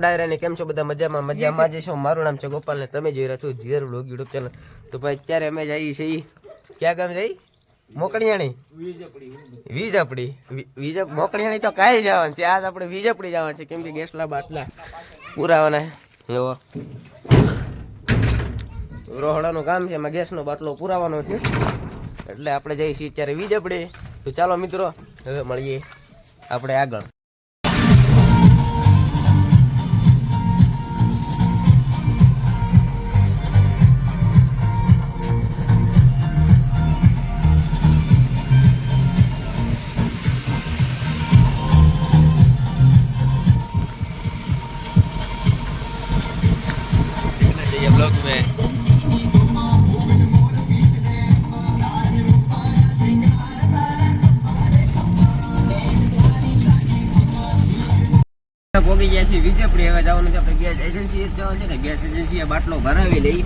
ડાયરાને કેમ છો બધા મજામાં? મજામાં જ છો મારું નામ છે ગોપાલ ને તમે જોઈ રહ્યા છો જીર વ્લોગ યુટ્યુબ ચેનલ. તો ભાઈ અત્યારે અમે જઈએ છીએ. ક્યાં ગામ જઈ મોકણિયાણી વીજપડી. વીજ મોકણિયાણી તો કાંઈ જવાનું છે. આજ આપણે વીજપડી જવાનું છે. કેમ કે ગેસના બાટલા પુરાવાના એવો રોહડાનું કામ છે. એમાં ગેસનો બાટલો પુરાવાનો છે. એટલે આપણે જઈએ છીએ અત્યારે વીજપડી. તો ચાલો મિત્રો હવે મળીએ આપણે આગળ. ब्लॉग में પોગી ગયા છીએ વિજયપુરી હવે જવાનું છે આપણે ગેસ એજન્સી જવાનું છે ને ગેસ એજન્સીએ બાટલો ભરાવી લઈ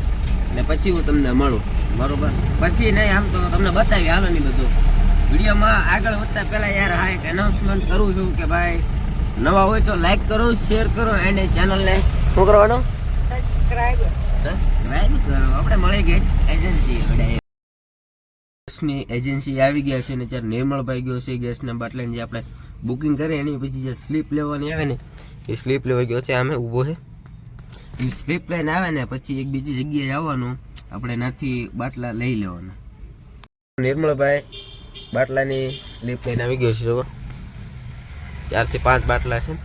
ને પછી હું તમને મળું બરોબર પછી નહીં આમ તો તમને બતાવી હાલો નહીં બધું વિડીયોમાં આગળ વધતા પહેલા યાર હા એક એનાઉન્સમેન્ટ કરું છું કે ભાઈ નવા હોય તો લાઈક કરો શેર કરો અને ચેનલને શું કરવાનું સબસ્ક્રાઇબ કરો. આપણે મળી ગઈ એજન્સી ગેસની એજન્સી આવી ગયા છે ને ત્યારે નિર્મળભાઈ ગયો છે ગેસના બાટલાની જે આપણે બુકિંગ કરી એની પછી જે સ્લીપ લેવાની આવે ને, એ સ્લીપ લેવા ગયો છે. આમે ઊભો છે. એ સ્લીપ લઈને આવે ને પછી એક બીજી જગ્યાએ જવાનું આપણે નાથી બાટલા લઈ લેવાના. નિર્મળભાઈ બાટલાની સ્લીપ લઈને આવી ગયો છે જો ચારથી પાંચ બાટલા છે.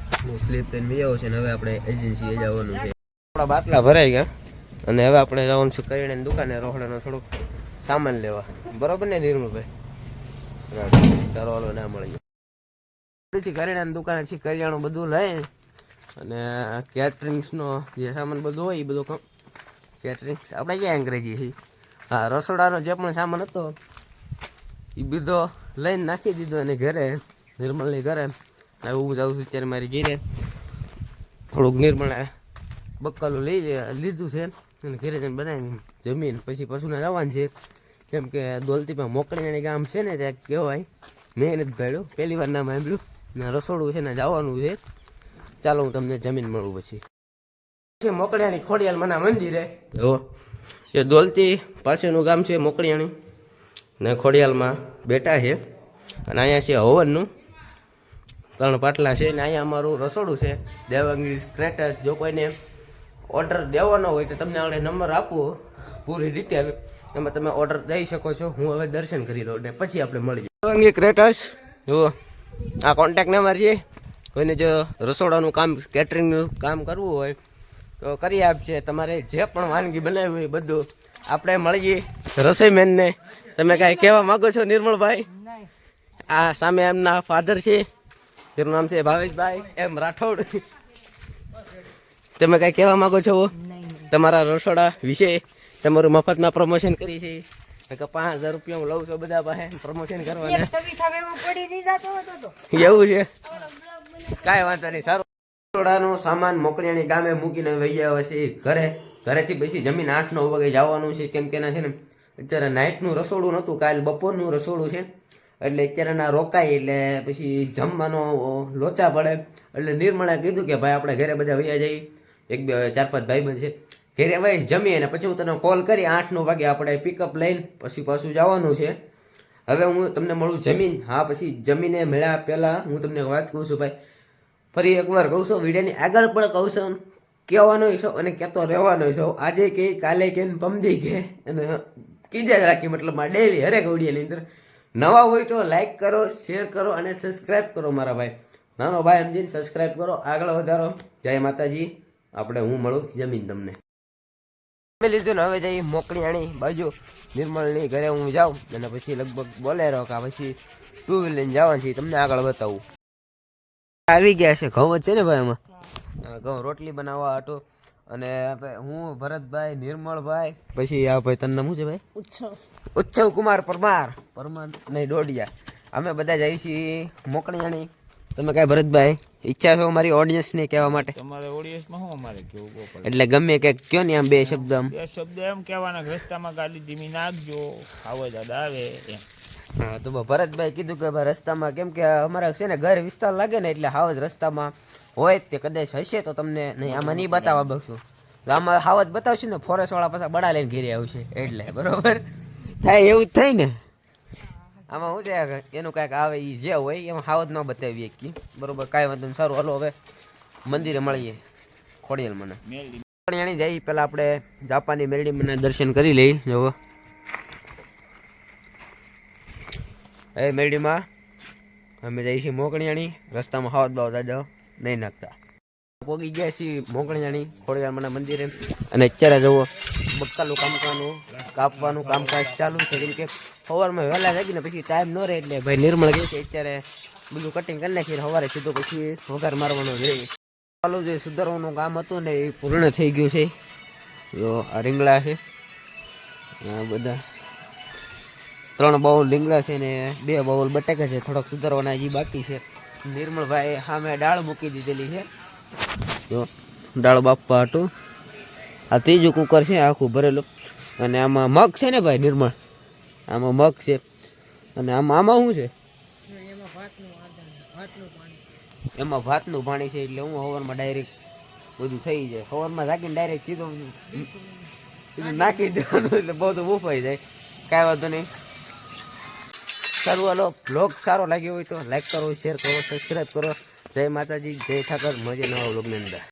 સ્લીપ લઈને બી આવો છે ને હવે આપણે એજન્સીએ જવાનું છે. આપણા બાટલા ભરાઈ ગયા. અને હવે આપણે જવાનું છે કરીને દુકાને, રોહડાનો થોડુંક સામાન લેવા. બરોબર ને નિર્મળભાઈ ચાલો ના મળી ફરીથી કરિયાણાની દુકાને છે કરિયાણું બધું લઈ અને કેટરિંગ્સનો જે સામાન બધું હોય, એ બધું કેટરિંગ્સ, આપણે ક્યાં અંગ્રેજી છે? હા, રસોડાનો જે પણ સામાન હતો, એ બીધો લઈને નાખી દીધો અને ઘરે નિર્મળની ઘરે. હવે હું જાઉં છું અત્યારે મારી ઘીરે. થોડુંક નિર્મળે બક્કલું લઈ લીધું છે. અને ઘરે જઈને બનાવીને જમીન પછી પશુને જવાનું છે. કેમ કે દોલતીમાં મોકળીયાણી ગામ છે ને ત્યાં કહેવાય. મેં જ ભાડ્યું પહેલી વાર નામ સાંભળ્યું. ને રસોડું છે ને જવાનું છે. ચાલો હું તમને જમીન મળું પછી. છે મોકળિયાની ખોડિયાલ મના મંદિરે જો એ દોલતી પાસેનું ગામ છે મોકળિયાણી ને ખોડિયાલમાં બેઠા છે. અને અહીંયા છે હવનનું. ત્રણ પાટલા છે. ને અહીંયા અમારું રસોડું છે. દેવાંગી ક્રેટસ, જો કોઈને ઓર્ડર દેવાનો હોય તો તમને આગળ નંબર આપો પૂરી ડિટેલ એમાં તમે ઓર્ડર દઈ શકો છો. હું હવે દર્શન કરી લઉં ને પછી આપણે મળી દેવાંગી ક્રેટસ જુઓ આ કોન્ટેક્ટ નંબર છે. કોઈને જો રસોડાનું કામ કેટરિંગનું કામ કરવું હોય તો કરી આપશે તમારે જે પણ વાનગી બનાવી હોય બધું આપણે મળીએ રસોઈ મેનને તમે કાંઈ કહેવા માગો છો નિર્મળભાઈ આ સામે એમના ફાધર છે. જેનું નામ છે ભાવેશભાઈ એમ રાઠોડ. તમે કાંઈ કહેવા માંગો છો? તમારા રસોડા વિશે તમારું મફતમાં પ્રમોશન કરી છે. પાંચ હજાર રૂપિયા હું લઉં છું બધા પાસે પ્રમોશન કરવાના. એવું છે? કાંઈ વાંધો નહીં સારું. રસોડાનો સામાન મોકળિયાની ગામે મૂકીને વહી ગયા છે ઘરે. ઘરેથી પછી જમીન આઠ નવ વાગે જવાનું છે કેમ કે ના છે ને અત્યારે નાઇટનું રસોડું નહોતું કાલ બપોરનું રસોડું છે. એટલે અત્યારે ના રોકાય એટલે પછી જમવાનો લોચા પડે. એટલે નિર્મળે કીધું કે ભાઈ આપણે ઘરે બધા વૈયા જઈએ. એક બે, ચાર, પાંચ ભાઈબંધ છે. ઘેરે ભાઈ જમીએ અને પછી હું તને કોલ કરી આઠ નવ વાગે આપણે પિકઅપ લઈને પછી પાછું જવાનું છે. હવે હું તમને મળું જમીન. હા, પછી જમીને મળ્યા પહેલાં હું તમને વાત કહું છું ભાઈ. ફરી એકવાર કહું છું, વિડીયોની આગળ પણ કહું છું કહેવાનો છો અને કહેતો રહેવાનો છો. આજે કે, કાલે કે ને પમદી કે. અને કીધા રાખી, મતલબ ડેલી હરેક વિડીયોની અંદર. નવા હોય તો લાઈક કરો શેર કરો અને સબસ્ક્રાઈબ કરો મારા ભાઈ. નાનો ભાઈ સમજીને સબસ્ક્રાઈબ કરો. આગળ વધારો. જય માતાજી. આપણે હું મળું? જમીન તમને. મેં લીધું ને હવે જઈ મોકળિયાણી બાજુ. નિર્મળની ઘરે હું જાઉં અને પછી લગભગ બોલે રહો કે પછી ટુ વ્હીલ લઈને જવાનું છે તમને આગળ બતાવું. આવી ગયા છે ઘઉં જ છે ને ભાઈ એમાં ઘઉં રોટલી બનાવવા હતો અને આપણે હું ભરતભાઈ નિર્મળભાઈ પછી આ ભાઈ તને શું છે ભાઈ? ઉત્સવ. કુમાર પરમાર. પરમાર નહીં દોડિયા અમે બધા જઈએ છીએ મોકળિયાણી તમે કાંઈ ભરતભાઈ ઈચ્છા છે અમારી ઓડિયન્સ ને કહેવા માટે. તમારે ઓડિયન્સમાં શું અમારે કેવું ગોપાલ એટલે ગમે કે કયો ને આમ બે શબ્દ આમ. બે શબ્દ એમ કહેવાના રસ્તામાં ગાડી ધીમી નાખજો આવો દાદા આવે એમ. હા તો ભરતભાઈ કીધું કે ભાઈ રસ્તામાં કેમ કે અમારા છે ને ઘર વિસ્તાર લાગે ને એટલે હાવજ રસ્તામાં હોય તે કદાચ હશે તો તમને નહીં આમાં નહીં બતાવવા બગશું આમાં હાવજ બતાવશું ને ફોરેસ્ટ વાળા પાછા બડા લઈને ઘેરે આવશે. એટલે બરોબર? થાય એવું જ થાય ને. આમાં શું છે એનું કાંઈક આવે એ જે હોય એમાં હાવ ન બતાવીએ કે. બરોબર કાંઈ વાંધો સારું હલો હવે મંદિરે મળીએ. ખોડિયલ મને. પણ એની જઈ પહેલાં આપણે જાપાની મેરડીમાંના દર્શન કરી લઈ. જુઓ. એ મેરડીમાં અમે જઈએ છીએ મોકણિયાણી રસ્તામાં હાવત બાવત જાઓ નહીં નાખતા. પોગી ગયા છીએ મોકણિયાણી મને મંદિરે. અને અત્યારે જુઓ બક્કાલું કામકાનું કાપવાનું કામકાજ ચાલુ છે. કેમ કે સવારમાં વહેલા જાગીને પછી ટાઈમ ન રહે એટલે ભાઈ નિર્મળ કહે છે. અત્યારે બધું કટિંગ કરી નાખી સવારે સીધો પછી વઘાર મારવાનો રહે ચાલુ જે સુધારવાનું કામ હતું ને એ પૂર્ણ થઈ ગયું છે. જો આ રીંગણા છે. આ બધા ત્રણ બાઉલ રીંગણા છે ને બે બાઉલ બટાકા છે. થોડોક સુધારવાના હજી બાકી છે. નિર્મળભાઈ સામે દાળ મૂકી દીધેલી છે. જો દાળ બાપા હતું. આ ત્રીજું કુકર છે, આખું ભરેલું. અને આમાં મગ છે ને ભાઈ નિર્મળ? આમાં મગ છે. અને આમાં આમાં શું છે? એમાં ભાતનું પાણી છે એટલે હું હવારમાં ડાયરેક્ટ બધું થઈ જાય. હવારમાં રાખીને ડાયરેક્ટ સીધો સીધું નાખી દેવાનું એટલે બધું ઉફાઈ જાય. કાંઈ વાંધો નહીં. સારું, હાલો. બ્લોગ સારો લાગ્યો હોય તો લાઈક કરો શેર કરો સબસ્ક્રાઈબ કરો. જય માતાજી, જય ઠાકર. મજે નવા બ્લોગની અંદર.